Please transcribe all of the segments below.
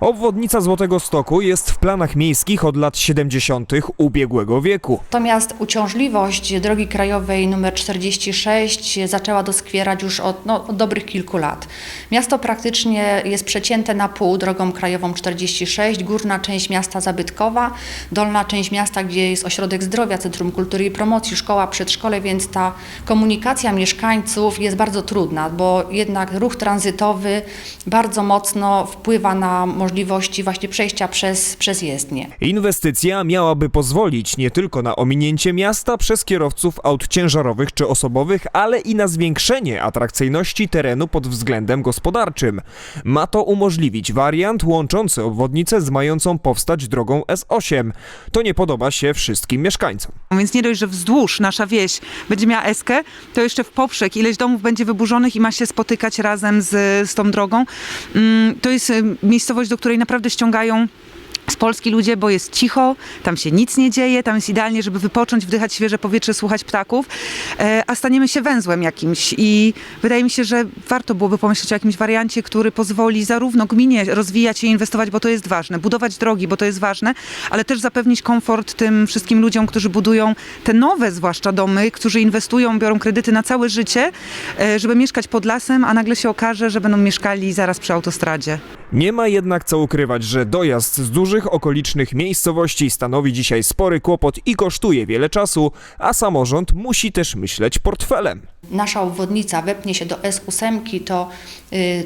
Obwodnica Złotego Stoku jest w planach miejskich od lat 70. ubiegłego wieku. Natomiast uciążliwość drogi krajowej nr 46 zaczęła doskwierać już od, no, od dobrych kilku lat. Miasto praktycznie jest przecięte na pół drogą krajową 46, górna część miasta zabytkowa, dolna część miasta, gdzie jest ośrodek zdrowia, Centrum Kultury i Promocji, szkoła, przedszkole, więc ta komunikacja mieszkańców jest bardzo trudna, bo jednak ruch tranzytowy bardzo mocno wpływa na możliwości właśnie przejścia przez, przez jezdnię. Inwestycja miałaby pozwolić nie tylko na ominięcie miasta przez kierowców aut ciężarowych czy osobowych, ale i na zwiększenie atrakcyjności terenu pod względem gospodarczym. Ma to umożliwić wariant łączący obwodnicę z mającą powstać drogą S8. To nie podoba się wszystkim mieszkańcom. Więc nie dość, że wzdłuż nasza wieś będzie miała eskę, to jeszcze w poprzek ileś domów będzie wyburzonych i ma się spotykać razem z, z tą drogą. Mm, To jest y, miejscowość, do której naprawdę ściągają z Polski ludzie, bo jest cicho, tam się nic nie dzieje, tam jest idealnie, żeby wypocząć, wdychać świeże powietrze, słuchać ptaków, e, a staniemy się węzłem jakimś i wydaje mi się, że warto byłoby pomyśleć o jakimś wariancie, który pozwoli zarówno gminie rozwijać się i inwestować, bo to jest ważne, budować drogi, bo to jest ważne, ale też zapewnić komfort tym wszystkim ludziom, którzy budują te nowe zwłaszcza domy, którzy inwestują, biorą kredyty na całe życie, e, żeby mieszkać pod lasem, a nagle się okaże, że będą mieszkali zaraz przy autostradzie. Nie ma jednak co ukrywać, że dojazd z dużych okolicznych miejscowości stanowi dzisiaj spory kłopot i kosztuje wiele czasu, a samorząd musi też myśleć portfelem. nasza obwodnica wepnie się do S8, to y,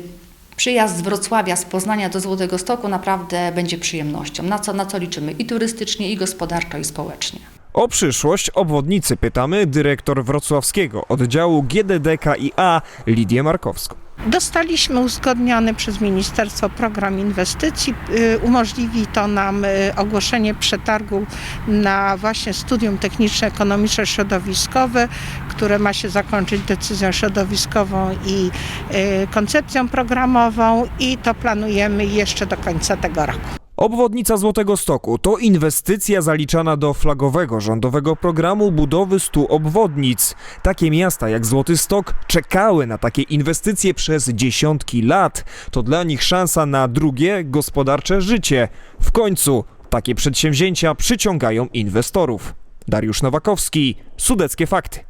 przyjazd z Wrocławia, z Poznania do Złotego Stoku naprawdę będzie przyjemnością. Na co, na co liczymy i turystycznie, i gospodarczo, i społecznie. O przyszłość obwodnicy pytamy dyrektor wrocławskiego oddziału GDDKiA Lidię Markowską. Dostaliśmy uzgodniony przez Ministerstwo Program Inwestycji. Y, Umożliwi to nam y, ogłoszenie przetargu na właśnie studium techniczno-ekonomiczno-środowiskowe, które ma się zakończyć decyzją środowiskową i y, koncepcją programową i to planujemy jeszcze do końca tego roku. Obwodnica Złotego Stoku to inwestycja zaliczana do flagowego rządowego programu budowy 100 obwodnic. Takie miasta jak Złoty Stok czekały na takie inwestycje przez dziesiątki lat. To dla nich szansa na drugie gospodarcze życie. W końcu takie przedsięwzięcia przyciągają inwestorów. Dariusz Nowakowski, Sudeckie Fakty.